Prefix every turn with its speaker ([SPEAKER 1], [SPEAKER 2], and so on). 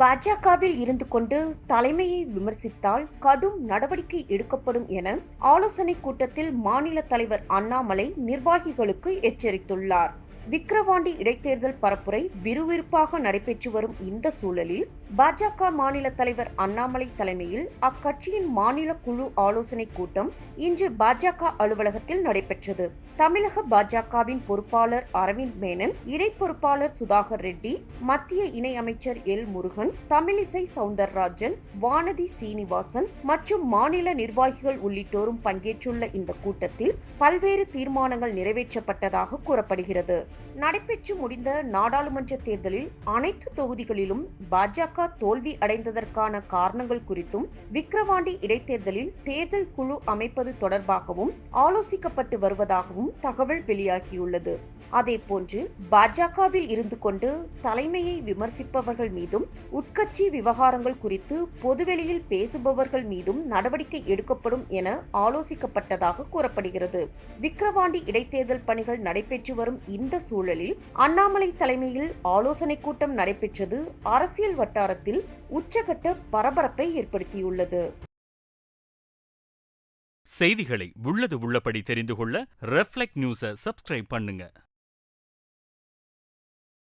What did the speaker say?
[SPEAKER 1] பாஜகவில் இருந்து கொண்டு தலைமையை விமர்சித்தால் கடும் நடவடிக்கை எடுக்கப்படும் என ஆலோசனைக் கூட்டத்தில் மாநில தலைவர் அண்ணாமலை நிர்வாகிகளுக்கு எச்சரித்துள்ளார். விக்கிரவாண்டி இடைத்தேர்தல் பரப்புரை விறுவிறுப்பாக நடைபெற்று வரும் இந்த சூழலில் பாஜக மாநில தலைவர் அண்ணாமலை தலைமையில் அக்கட்சியின் மாநில குழு ஆலோசனை கூட்டம் இன்று பாஜக அலுவலகத்தில் நடைபெற்றது. தமிழக பாஜகவின் பொறுப்பாளர் அரவிந்த் மேனன் இணை பொறுப்பாளர் சுதாகர் ரெட்டி மத்திய இணை அமைச்சர் எல் முருகன் தமிழிசை சவுந்தரராஜன் வானதி சீனிவாசன் மற்றும் மாநில நிர்வாகிகள் உள்ளிட்டோரும் பங்கேற்றுள்ள இந்த கூட்டத்தில் பல்வேறு தீர்மானங்கள் நிறைவேற்றப்பட்டதாக கூறப்படுகிறது. நடைபெற்று முடிந்த நாடாளுமன்ற தேர்தலில் அனைத்து தொகுதிகளிலும் பாஜக தோல்வி அடைந்ததற்கான காரணங்கள் குறித்தும் விக்கிரவாண்டி இடைத்தேர்தலில் தேர்தல் குழு அமைப்பது தொடர்பாகவும் ஆலோசிக்கப்பட்டு வருவதாகவும் தகவல் வெளியாகியுள்ளது. அதேபோன்று பாஜகவில் இருந்து கொண்டு தலைமையை விமர்சிப்பவர்கள் மீதும் உட்கட்சி விவகாரங்கள் குறித்து பொதுவெளியில் பேசுபவர்கள் மீதும் நடவடிக்கை எடுக்கப்படும் என ஆலோசிக்கப்பட்டதாக கூறப்படுகிறது. விக்கிரவாண்டி இடைத்தேர்தல் பணிகள் நடைபெற்று வரும் இந்த சூழலில் அண்ணாமலை தலைமையில் ஆலோசனைக் கூட்டம் நடைபெற்றது. அரசியல் வட்டாரத்தில் உச்சகட்ட பரபரப்பை ஏற்படுத்தியுள்ளது.
[SPEAKER 2] செய்திகளை உள்ளது உள்ளபடி தெரிந்து கொள்ள ரெஃப்ளெக்ட் நியூஸை சப்ஸ்கிரைப் பண்ணுங்க.